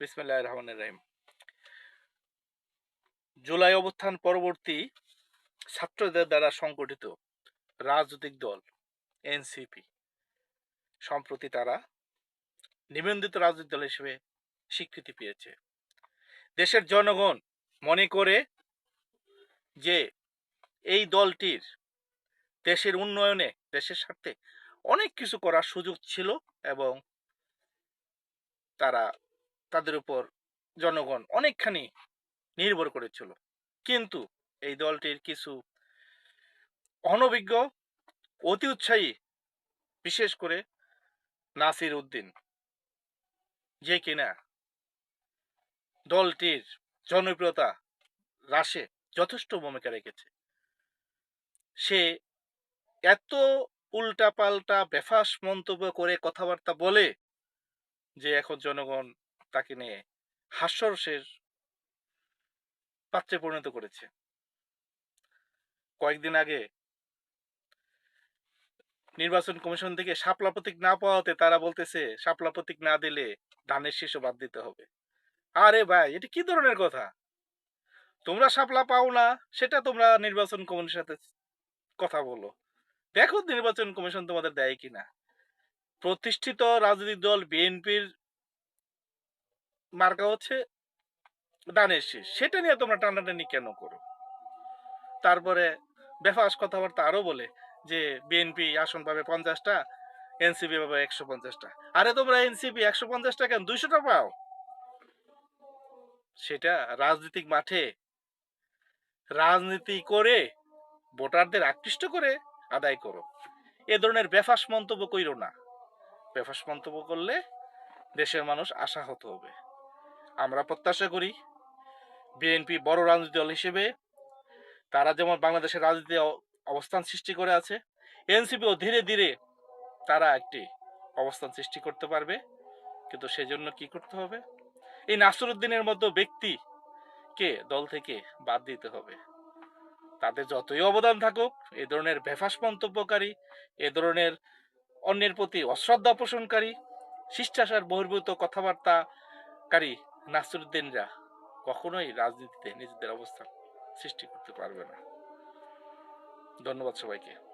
বিসমিল্লাহ রহমানের রহিম। জুলাই অবস্থান পরবর্তী ছাত্রদের দ্বারা সংগঠিত রাজনৈতিক দল, এনসিপি। সম্প্রতি তারা নিবন্ধিত রাজনৈতিক দল হিসেবে স্বীকৃতি পেয়েছে। দেশের জনগণ মনে করে যে এই দলটির দেশের উন্নয়নে, দেশের স্বার্থে অনেক কিছু করার সুযোগ ছিল এবং তারা তাদের উপর জনগণ অনেকখানি নির্ভর করেছিল। কিন্তু এই দলটির কিছু অনভিজ্ঞ, অতি উৎসাহী, বিশেষ করে নাসির উদ্দিন, যে কিনা দলটির জনপ্রিয়তা হ্রাসে যথেষ্ট ভূমিকা রেখেছে। সে এত উল্টাপাল্টা, বেফাস মন্তব্য করে কথাবার্তা বলে যে এখন জনগণ তাকে নিয়ে হাস্যরসের পাত্রে পরিণত করেছে। কয়েকদিন আগে নির্বাচন কমিশন থেকে শাপলা প্রতীক না পাওয়াতে তারা বলতেছে, শাপলা প্রতীক না দিলে ধানের শীর্ষ বাদ দিতে হবে। আরে ভাই, এটা কি ধরনের কথা? তোমরা শাপলা পাও না, সেটা তোমরা নির্বাচন কমিশনের সাথে কথা বলো। দেখো নির্বাচন কমিশন তোমাদের দেয় কিনা। প্রতিষ্ঠিত রাজনৈতিক দল, বিএনপির মার্কা হচ্ছে দানের শীষ। সেটা নিয়ে তোমরা টানাটানি কেন করো? তারপরে বেফাস কথাবার্তা আরও বলে যে বিএনপি আসন পাবে পঞ্চাশটা এনসিপি পাবে একশো পঞ্চাশটা। আরে তোমরা এনসিপি একশো পঞ্চাশটা কেন? দুইশোটা পাও। সেটা রাজনৈতিক মাঠে, রাজনীতি করে, ভোটারদের আকৃষ্ট করে আদায় করো। এ ধরনের বেফাস মন্তব্য কইরো না। বেফাস মন্তব্য করলে দেশের মানুষ আশাহত হবে। আমরা প্রত্যাশা করি বিএনপি বড় রাজনৈতিক দল হিসেবে তারা যেমন বাংলাদেশের রাজনীতি অবস্থান সৃষ্টি করে আছে, এনসিপিও ধীরে ধীরে তারা একটি অবস্থান সৃষ্টি করতে পারবে। কিন্তু সেজন্য কি করতে হবে? এই নাসরুদ্দিনের মতো ব্যক্তিকে দল থেকে বাদ দিতে হবে। তাদের যতই অবদান থাকুক, এ ধরনের বেফাস মন্তব্যকারী, এ ধরনের অন্যের প্রতি অশ্রদ্ধা পোষণকারী, শিষ্টাচার বহির্ভূত কথাবার্তাকারী নাসরুদ্দিনরা কখনোই রাজনীতিতে নিজেদের অবস্থান সৃষ্টি করতে পারবে না। ধন্যবাদ সবাইকে।